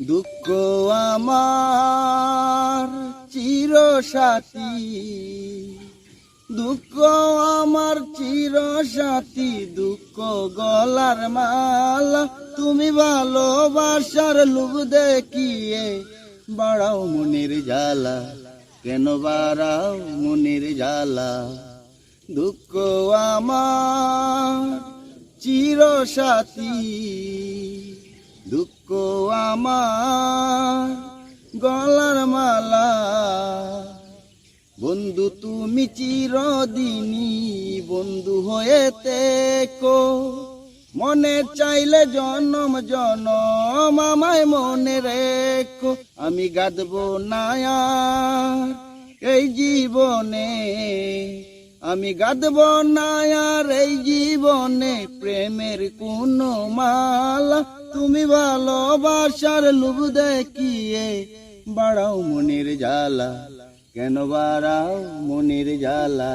দুঃখ আমার চির সাথী দুঃখ আমার চির সাথী দুঃখ গলার মালা তুমি ভালোবাসার লোভ দেখিয়ে বাড়াও মনের জ্বালা, কেন বাড়াও মনের জ্বালা? দুঃখ আমার চির সাথী দুঃখ আমার গলার মালা। বন্ধু, তুমি চিরদিনই বন্ধু হয়ে তেকো মনে চাইলে জনম জনম আমায় মনে রেখো। আমি গাদবো না আর এই জীবনে। আমি গাদব না আর এই জীবনে প্রেমের কোন মালা। তুমি ভালোবাসার লুব দেখিয়ে বাড়াও মনের জ্বালা। কেন বাড়াও মনের জ্বালা?